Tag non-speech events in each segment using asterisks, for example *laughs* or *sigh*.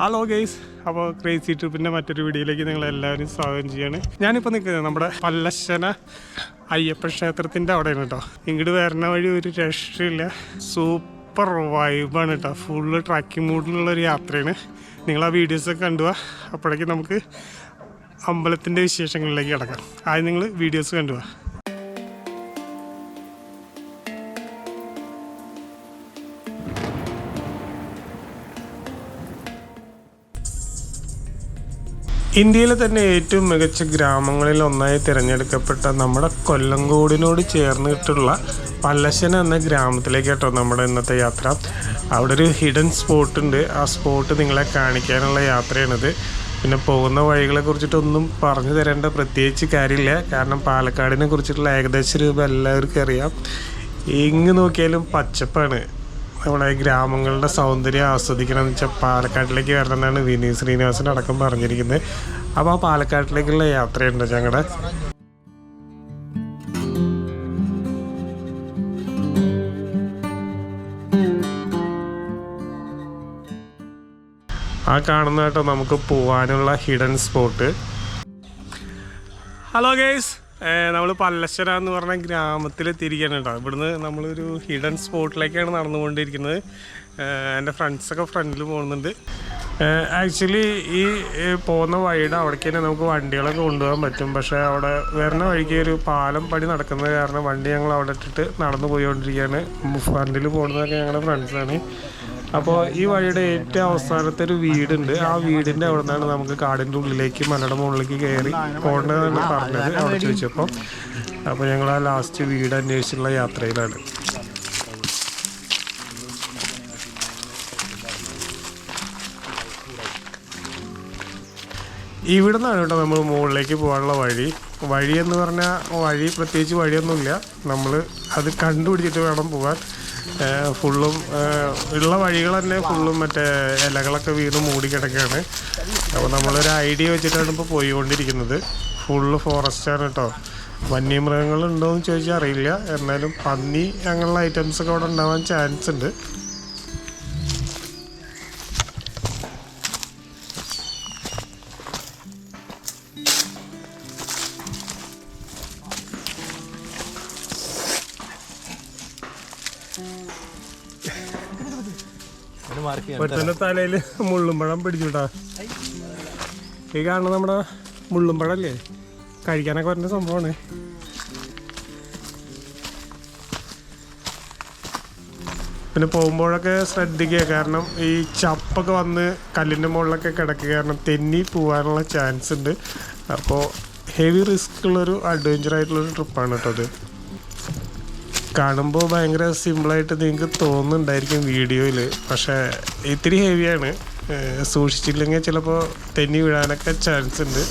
Hello guys അപ്പോൾ crazy ട്രിപ്പിന്റെ മറ്റൊരു വീഡിയോയിലേക്ക് നിങ്ങൾ എല്ലാവരും സ്വാഗതം ചെയ്യാണ്. ഞാനിപ്പോൾ നിൽക്കുന്നത് നമ്മുടെ പല്ലശ്ശന അയ്യപ്പ ക്ഷേത്രത്തിന്റെ അവിടെയാണ് കേട്ടോ ഇങ്ങോട്ട് വരുന്ന വഴി ഒരു രക്ഷയില്ല. സൂപ്പർ വൈബാണ് കേട്ടോ ഫുള്ള് ട്രാക്കിംഗ് മൂഡിലുള്ള ഒരു യാത്രയാണ്. നിങ്ങൾ ആ വീഡിയോസൊക്കെ കണ്ടുപോവാ അപ്പോഴേക്കും നമുക്ക് അമ്പലത്തിന്റെ വിശേഷങ്ങളിലേക്ക് കിടക്കാം. ആദ്യം നിങ്ങൾ വീഡിയോസ് കണ്ടുപോവാ ഇന്ത്യയിലെ തന്നെ ഏറ്റവും മികച്ച ഗ്രാമങ്ങളിൽ ഒന്നായി തിരഞ്ഞെടുക്കപ്പെട്ട നമ്മുടെ കൊല്ലങ്കോടിനോട് ചേർന്നിട്ടുള്ള പല്ലശ്ശന എന്ന ഗ്രാമത്തിലേക്ക് കേട്ടോ നമ്മുടെ ഇന്നത്തെ യാത്ര. അവിടെ ഒരു ഹിഡൻ സ്പോട്ട് ഉണ്ട്. ആ സ്പോട്ട് നിങ്ങളെ കാണിക്കാനുള്ള യാത്രയാണിത്. പിന്നെ പോകുന്ന വഴികളെ കുറിച്ചിട്ടൊന്നും പറഞ്ഞു തരേണ്ട പ്രത്യേകിച്ച് കാര്യമില്ല. കാരണം പാലക്കാടിനെ കുറിച്ചിട്ടുള്ള ഏകദേശ രൂപ എല്ലാവർക്കും അറിയാം. എങ്ങ് നോക്കിയാലും പച്ചപ്പാണ്. നമ്മുടെ ഗ്രാമങ്ങളുടെ സൗന്ദര്യം ആസ്വദിക്കണം എന്ന് വെച്ചാൽ പാലക്കാട്ടിലേക്ക് വരണമെന്നാണ് വിനീത് ശ്രീനിവാസൻ അടക്കം പറഞ്ഞിരിക്കുന്നത്. അപ്പോൾ ആ പാലക്കാട്ടിലേക്കുള്ള യാത്രയുണ്ട് ഞങ്ങളുടെ ആ കാണുന്ന കേട്ടോ നമുക്ക് പോവാനുള്ള ഹിഡൻ സ്പോട്ട്. Hello guys. നമ്മൾ പല്ലശ്ശര എന്ന് പറഞ്ഞ ഗ്രാമത്തിൽ എത്തിയിരിക്കുകയാണ് കേട്ടോ. ഇവിടുന്ന് നമ്മളൊരു ഹിഡൻ സ്പോട്ടിലേക്കാണ് നടന്നുകൊണ്ടിരിക്കുന്നത്. എന്റെ ഫ്രണ്ട്സൊക്കെ ഫ്രണ്ടിൽ പോകുന്നുണ്ട്. ആക്ച്വലി ഈ പോകുന്ന വഴിയുടെ അവിടേക്ക് തന്നെ നമുക്ക് വണ്ടികളൊക്കെ കൊണ്ടുപോകാൻ പറ്റും. പക്ഷേ അവിടെ വരുന്ന വഴിക്ക് ഒരു പാലം പണി നടക്കുന്നത് കാരണം വണ്ടി ഞങ്ങൾ അവിടെ ഇട്ടിട്ട് നടന്നു പോയിക്കൊണ്ടിരിക്കുകയാണ് ഫ്രണ്ടിൽ പോകുന്നതൊക്കെ ഞങ്ങളുടെ ഫ്രണ്ട്സാണ് അപ്പോൾ ഈ വഴിയുടെ ഏറ്റവും അവസാനത്തെ ഒരു വീടുണ്ട്. ആ വീടിന്റെ അവിടെ നിന്നാണ് നമുക്ക് കാടിന്റെ ഉള്ളിലേക്ക് മലയുടെ മുകളിലേക്ക് കയറി പോകേണ്ടതെന്ന് പറഞ്ഞത് അവിടെ ചോദിച്ചപ്പോൾ. അപ്പോൾ ഞങ്ങൾ ആ ലാസ്റ്റ് വീട് അന്വേഷിച്ചുള്ള യാത്രയിലാണ്. ഇവിടെ നിന്നാണ് കേട്ടോ നമ്മൾ മുകളിലേക്ക് പോകാനുള്ള വഴി. വഴി എന്ന് പറഞ്ഞാൽ വഴി പ്രത്യേകിച്ച് വഴിയൊന്നുമില്ല. നമ്മൾ അത് കണ്ടുപിടിച്ചിട്ട് വേണം പോകാൻ. ഫുള്ളും ഉള്ള വഴികൾ തന്നെ ഫുള്ളും മറ്റേ ഇലകളൊക്കെ വീണ് മൂടിക്കിടക്കുകയാണ് അപ്പോൾ നമ്മളൊരു ഐഡിയ വെച്ചിട്ടാണ് ഇപ്പോൾ പോയിക്കൊണ്ടിരിക്കുന്നത്. ഫുള്ള് ഫോറസ്റ്റാണ് കേട്ടോ. വന്യമൃഗങ്ങളുണ്ടോ എന്ന് ചോദിച്ചാൽ അറിയില്ല. എന്നാലും പന്നി അങ്ങനെയുള്ള ഐറ്റംസ് ഒക്കെ അവിടെ ഉണ്ടാവാൻ ചാൻസ് ഉണ്ട്. ഒരുത്തന്റെ തലയിൽ മുള്ളുമ്പഴം പിടിച്ചുട്ടാ ഈ കാണുന്ന നമ്മുടെ മുള്ളുമ്പഴല്ലേ കഴിക്കാനൊക്കെ വരുന്ന സംഭവമാണ്. പിന്നെ പോകുമ്പോഴൊക്കെ ശ്രദ്ധിക്കുക. കാരണം ഈ ചപ്പൊക്കെ വന്ന് കല്ലിന്റെ മുകളിലൊക്കെ കിടക്കുക. കാരണം തെന്നി പോകാനുള്ള ചാൻസ് ഉണ്ട്. അപ്പോൾ ഹെവി റിസ്ക് ഉള്ളൊരു അഡ്വഞ്ചർ ആയിട്ടുള്ളൊരു ട്രിപ്പാണ് കേട്ടോ അത്. കാണുമ്പോൾ ഭയങ്കര സിമ്പിളായിട്ട് നിങ്ങൾക്ക് തോന്നുന്നുണ്ടായിരിക്കും വീഡിയോയിൽ പക്ഷേ ഇത്തിരി ഹെവിയാണ് സൂക്ഷിച്ചില്ലെങ്കിൽ ചിലപ്പോൾ തെന്നി വീഴാനൊക്കെ ചാൻസ് ഉണ്ട്.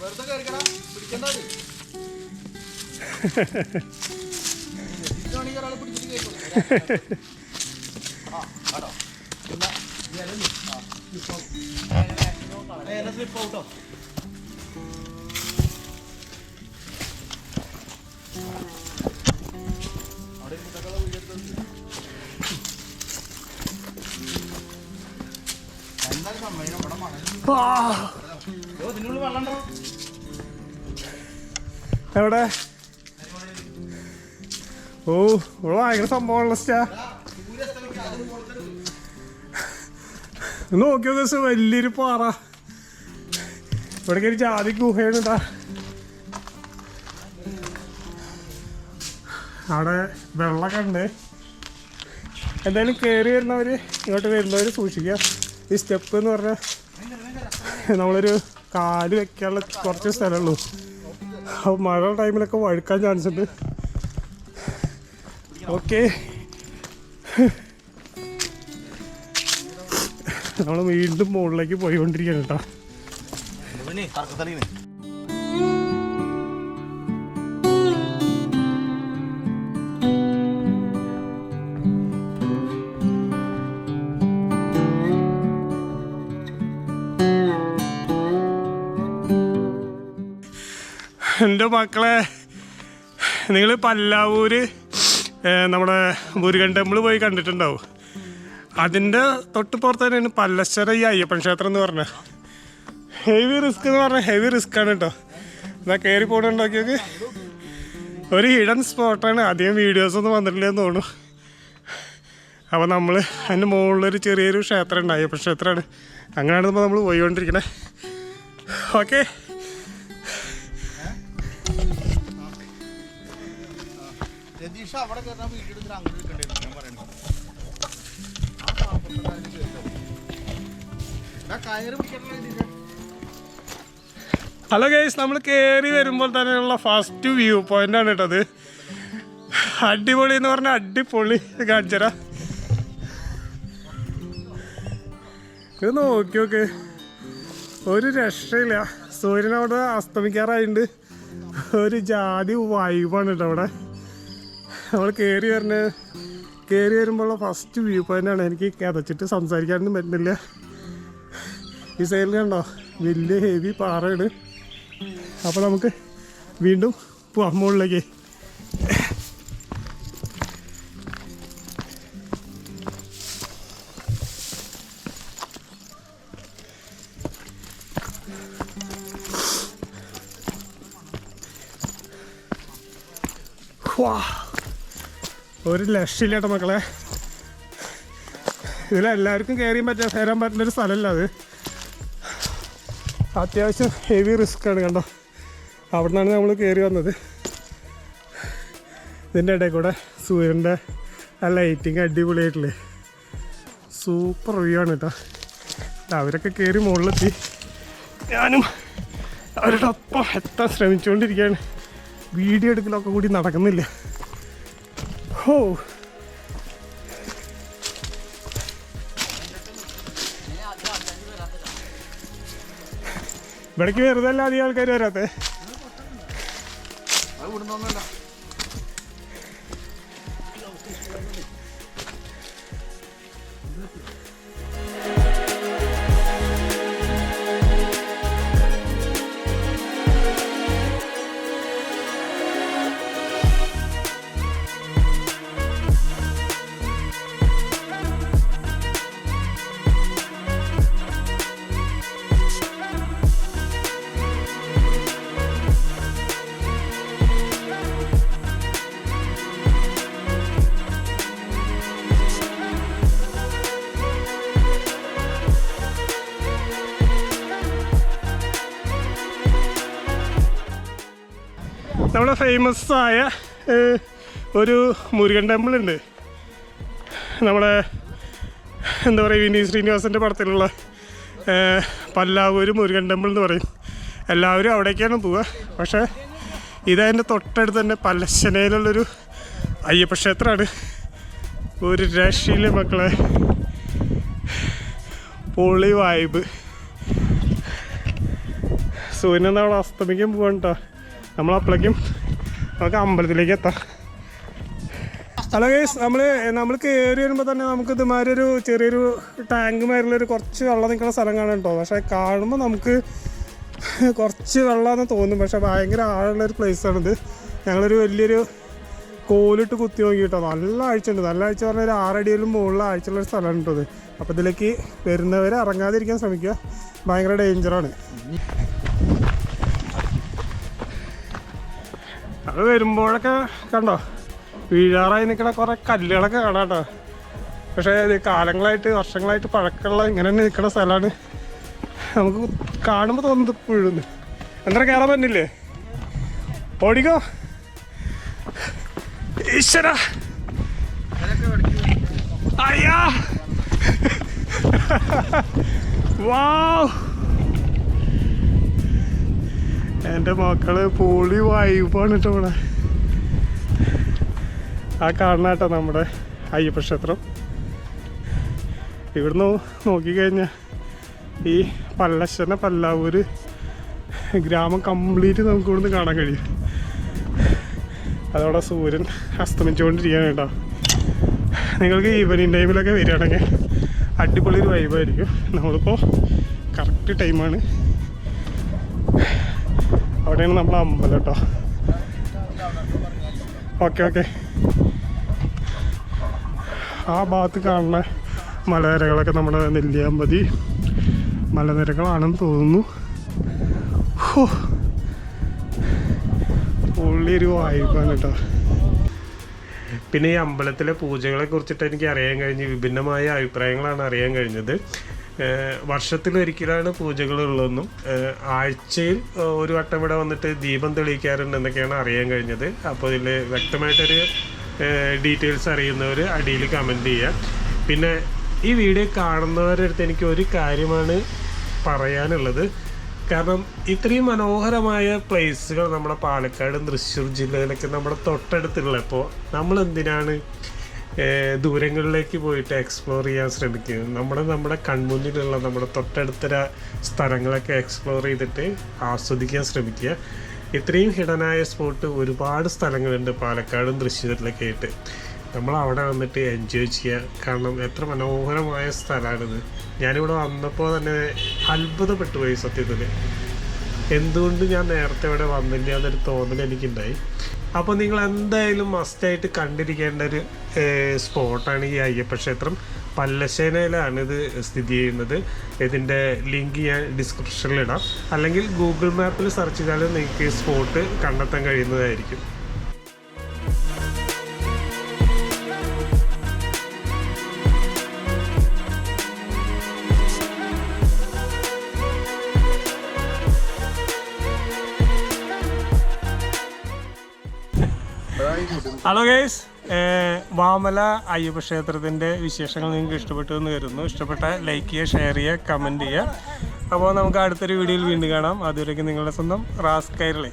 വെറുതെ കയറിക്കടാ പിടിക്കണ്ട അത്. ഇതാണെങ്കിൽ ഒരാളെ പിടിച്ചിട്ട് കയറ്റുള്ളൂ. *laughs* ആ, ആണോ? പിന്നെ ഈ ഇല ഇല്ലേ? ആ, slip ആവും. ഏ, ഇല slip ആവും ട്ടോ. അവിടെ ഈ മുട്ടകളെ ഉയർത്തുന്നത്. എന്താണ് സംഭവം ഇവിടെ മണൽ എവിടെ? ഓ ഇവിടെ ഭയങ്കര സംഭവമുള്ള സ്റ്റാ നോക്കിയോ ദിവസം വലിയൊരു പാറ. ഇവിടെ ഒരു ജാതി ഗുഹയാണ് അവിടെ വെള്ളമൊക്കെ ഉണ്ട്. എന്തായാലും കയറി വരുന്നവർ ഇങ്ങോട്ട് വരുന്നവർ സൂക്ഷിക്കുക. ഈ സ്റ്റെപ്പ് എന്ന് പറഞ്ഞാൽ നമ്മളൊരു കാൽ വെക്കാനുള്ള കുറച്ച് സ്ഥലമുള്ളൂ. അപ്പോൾ മഴ ടൈമിലൊക്കെ വഴുക്കാൻ ചാൻസ് ഉണ്ട്. ഓക്കെ നമ്മൾ വീണ്ടും മുകളിലേക്ക് പോയിക്കൊണ്ടിരിക്കുകയാണ് കേട്ടോ. എന്റെ മക്കളെ നിങ്ങൾ പല്ലാവൂര് നമ്മുടെ മുരുകൻ ടെമ്പിൾ പോയി കണ്ടിട്ടുണ്ടാവും. അതിന്റെ തൊട്ട് പുറത്ത് തന്നെയാണ് പല്ലശ്ശര ഈ അയ്യപ്പൻ ക്ഷേത്രം എന്ന് പറഞ്ഞത്. ഹെവി റിസ്ക് എന്ന് പറഞ്ഞാൽ ഹെവി റിസ്ക് ആണ് കേട്ടോ എന്നാ കയറി പോകണുണ്ടാക്കിയൊക്കെ ഒരു ഹിഡൻ സ്പോട്ടാണ് അധികം വീഡിയോസൊന്നും വന്നിട്ടില്ലെന്ന് തോന്നുന്നു. അപ്പോൾ നമ്മൾ അതിന്റെ മുകളിലൊരു ചെറിയൊരു ക്ഷേത്രം ഉണ്ട്. ക്ഷേത്രമാണ്. അങ്ങനെയാണ് നമ്മൾ പോയിക്കൊണ്ടിരിക്കണേ. ഓക്കെ അവിടെ വീഡിയോ ഞാൻ ആ. ഹലോ ഗൈസ് നമ്മൾ കയറി വരുമ്പോൾ തന്നെയുള്ള ഫസ്റ്റ് വ്യൂ പോയിന്റ് ആണ് കേട്ടത് അടിപൊളി എന്ന് പറഞ്ഞാൽ അടിപൊളി കാഞ്ചര ഇത് നോക്കി നോക്ക്. ഒരു രക്ഷയില്ല. സൂര്യൻ അവിടെ അസ്തമിക്കാറായിട്ടുണ്ട് ഒരു ജാതി വൈബാണ് കേട്ടോ അവിടെ. നമ്മൾ കയറി വരുന്ന കയറി വരുമ്പോഴുള്ള ഫസ്റ്റ് വ്യൂ പോയിന്റ് ആണ് എനിക്ക് കഥച്ചിട്ട് സംസാരിക്കാനൊന്നും പറ്റുന്നില്ല. ഈ സൈഡിൽ കണ്ടോ? വലിയ ഹെവി പാറയാണ്. അപ്പോൾ നമുക്ക് വീണ്ടും പോവാം മുകളിലേക്ക് വാ. ഒരു ലക്ഷ്യമില്ല കേട്ടോ മക്കളെ. ഇതിലെല്ലാവർക്കും കയറിയും പറ്റാൻ കയറാൻ പറ്റുന്ന ഒരു സ്ഥലമല്ല അത്. അത്യാവശ്യം ഹെവി റിസ്ക് ആണ് കണ്ടോ. അവിടെ നിന്നാണ് നമ്മൾ കയറി വന്നത്. ഇതിന്റെ ഇടയിൽ കൂടെ സൂര്യന്റെ ആ ലൈറ്റിങ് അടിപൊളിയായിട്ടില്ലേ. സൂപ്പർ വ്യൂ ആണ് കേട്ടോ അവരൊക്കെ കയറി മുകളിലെത്തി. ഞാനും അവരുടെ ഒപ്പം എത്താൻ ശ്രമിച്ചുകൊണ്ടിരിക്കുകയാണ്. വീഡിയോ എടുക്കലൊക്കെ കൂടി നടക്കുന്നില്ല. ഓ ഇവിടേക്ക് വെറുതെ അല്ല അധികം ആൾക്കാർ വരാത്തേ? അത് ഇവിടുന്ന് നമ്മുടെ ഫേമസ് ആയ ഒരു മുരുകൻ ടെമ്പിൾ ഉണ്ട്. നമ്മുടെ എന്താ പറയുക വിനീത് ശ്രീനിവാസന്റെ പടത്തിലുള്ള പല്ലാവൂർ മുരുകൻ ടെമ്പിൾ എന്ന് പറയും. എല്ലാവരും അവിടേക്കാണ് പോവുക. പക്ഷേ ഇതതിന്റെ തൊട്ടടുത്ത് തന്നെ പല്ലശ്ശനയിലുള്ളൊരു അയ്യപ്പ ക്ഷേത്രമാണ് ഒരു രക്ഷയിലെ മക്കളെ. പൊളി വായ്പ് സൂര്യൻ അവിടെ അസ്തമിക്കാൻ പോകണ്ട നമ്മൾ അപ്പോഴേക്കും നമുക്ക് അമ്പലത്തിലേക്ക് എത്താം. ഹലോ ഗൈസ് നമ്മൾ നമ്മൾ കയറി വരുമ്പോൾ തന്നെ നമുക്ക് ഇതുമാതിരി ഒരു ചെറിയൊരു ടാങ്ക് ഒരു കുറച്ച് വെള്ളം നിൽക്കുന്ന സ്ഥലം കാണാൻ കേട്ടോ പക്ഷേ കാണുമ്പോൾ നമുക്ക് കുറച്ച് വെള്ളമാണെന്ന് തോന്നും. പക്ഷേ ഭയങ്കര ആഴമുള്ളൊരു പ്ലേസാണിത് ഞങ്ങളൊരു വലിയൊരു കോലിട്ട് കുത്തി നോക്കി കേട്ടോ. നല്ല ആഴ്ച ഉണ്ട്. നല്ല ആഴ്ച പറഞ്ഞാൽ ഒരു ആറടിയിലും മുകളിൽ ആഴ്ചയുള്ള ഒരു സ്ഥലമാണ് കേട്ടോ അപ്പോൾ ഇതിലേക്ക് വരുന്നവരെ ഇറങ്ങാതിരിക്കാൻ ശ്രമിക്കുക. ഭയങ്കര ഡേഞ്ചറാണ് അത് വരുമ്പോഴൊക്കെ കണ്ടോ വീഴാറായി നിൽക്കണ കുറേ കല്ലുകളൊക്കെ കാണാം കേട്ടോ. പക്ഷേ ഇത് കാലങ്ങളായിട്ട് വർഷങ്ങളായിട്ട് പഴക്കമുള്ള ഇങ്ങനെ തന്നെ നിൽക്കുന്ന സ്ഥലമാണ്. നമുക്ക് കാണുമ്പോൾ തോന്നുന്നത് പുഴുന്ന്. എന്താ കയറാൻ പറ്റില്ലേ ഓടിക്കോ. ഈശ്വര. അയ്യാ. വാവ് എന്റെ മക്കൾ പൊളി വൈബാണ് കേട്ടോ ഇവിടെ. ആ കാണുന്ന കേട്ടോ നമ്മുടെ അയ്യപ്പ ക്ഷേത്രം. ഇവിടുന്ന് നോക്കിക്കഴിഞ്ഞാൽ ഈ പല്ലശ്ശന പല്ലാവൂര് ഗ്രാമം കംപ്ലീറ്റ് നമുക്ക് ഇവിടുന്ന് കാണാൻ കഴിയും. അതോടെ സൂര്യൻ അസ്തമിച്ചുകൊണ്ടിരിക്കുകയാണ് കേട്ടോ. നിങ്ങൾക്ക് ഈവനിങ് ടൈമിലൊക്കെ വരികയാണെങ്കിൽ അടിപൊളി ഒരു വൈബായിരിക്കും നമ്മളിപ്പോൾ കറക്റ്റ് ടൈമാണ് അവിടെയാണ് നമ്മളെ അമ്പലം കേട്ടോ. ഓക്കെ ഓക്കെ ആ ഭാഗത്ത് കാണുന്ന മലനിരകളൊക്കെ നമ്മുടെ നെല്ലിയാമ്പതി മലനിരകളാണെന്ന് തോന്നുന്നു. ഹോ. വായ്പാണ് കേട്ടോ. പിന്നെ ഈ അമ്പലത്തിലെ പൂജകളെ കുറിച്ചിട്ട് എനിക്ക് അറിയാൻ കഴിഞ്ഞ് വിഭിന്നമായ അഭിപ്രായങ്ങളാണ് അറിയാൻ കഴിഞ്ഞത്. വർഷത്തിലൊരിക്കലാണ് പൂജകളുള്ളതെന്നും ആഴ്ചയിൽ ഒരു വട്ടം ഇവിടെ വന്നിട്ട് ദീപം തെളിയിക്കാറുണ്ട് എന്നൊക്കെയാണ് അറിയാൻ കഴിഞ്ഞത്. അപ്പോൾ ഇതിൽ വ്യക്തമായിട്ടൊരു ഡീറ്റെയിൽസ് അറിയുന്നവർ അടിയിൽ കമന്റ് ചെയ്യുക പിന്നെ ഈ വീഡിയോ കാണുന്നവരുടെ അടുത്ത് എനിക്ക് ഒരു കാര്യമാണ് പറയാനുള്ളത്. കാരണം ഇത്രയും മനോഹരമായ പ്ലേസുകൾ നമ്മുടെ പാലക്കാടും തൃശ്ശൂർ ജില്ലയിലൊക്കെ നമ്മുടെ തൊട്ടടുത്തുള്ളപ്പോൾ നമ്മൾ എന്തിനാണ് ദൂരങ്ങളിലേക്ക് പോയിട്ട് എക്സ്പ്ലോർ ചെയ്യാൻ ശ്രമിക്കും. നമ്മുടെ നമ്മുടെ കൺമുന്നിലുള്ള നമ്മുടെ തൊട്ടടുത്ത ര- സ്ഥലങ്ങളൊക്കെ എക്സ്പ്ലോർ ചെയ്തിട്ട് ആസ്വദിക്കാൻ ശ്രമിക്കുക. ഇത്രയും ഹിഡനായ സ്പോട്ട് ഒരുപാട് സ്ഥലങ്ങളുണ്ട് പാലക്കാടും തൃശ്ശൂരിലൊക്കെ ആയിട്ട്. നമ്മൾ അവിടെ വന്നിട്ട് എൻജോയ് ചെയ്യുക. കാരണം എത്ര മനോഹരമായ സ്ഥലമാണിത്. ഞാനിവിടെ വന്നപ്പോൾ തന്നെ അത്ഭുതപ്പെട്ടു പോയി സത്യത്തിൽ. എന്തുകൊണ്ട് ഞാൻ നേരത്തെ ഇവിടെ വന്നില്ല എന്നൊരു തോന്നൽ എനിക്കുണ്ടായി. അപ്പോൾ നിങ്ങൾ എന്തായാലും മസ്റ്റായിട്ട് കണ്ടിരിക്കേണ്ട ഒരു സ്പോട്ടാണ് ഈ അയ്യപ്പ ക്ഷേത്രം പല്ലശ്ശേനയിലാണ് ഇത് സ്ഥിതി ചെയ്യുന്നത്. ഇതിന്റെ ലിങ്ക് ഞാൻ ഡിസ്ക്രിപ്ഷനിൽ ഇടാം. അല്ലെങ്കിൽ ഗൂഗിൾ മാപ്പിൽ സെർച്ച് ചെയ്താലും നിങ്ങൾക്ക് ഈ സ്പോട്ട് കണ്ടെത്താൻ കഴിയുന്നതായിരിക്കും. ഹലോ ഗൈസ് വാമല അയ്യപ്പ ക്ഷേത്രത്തിന്റെ വിശേഷങ്ങൾ നിങ്ങൾക്ക് ഇഷ്ടപ്പെട്ടു എന്ന് കരുതുന്നു. ഇഷ്ടപ്പെട്ട ലൈക്ക് ചെയ്യുക ഷെയർ ചെയ്യുക കമന്റ് ചെയ്യുക. അപ്പോൾ നമുക്ക് അടുത്തൊരു വീഡിയോയിൽ വീണ്ടും കാണാം. അതുവരേക്കും നിങ്ങളുടെ സ്വന്തം റാസ് കൈരളി.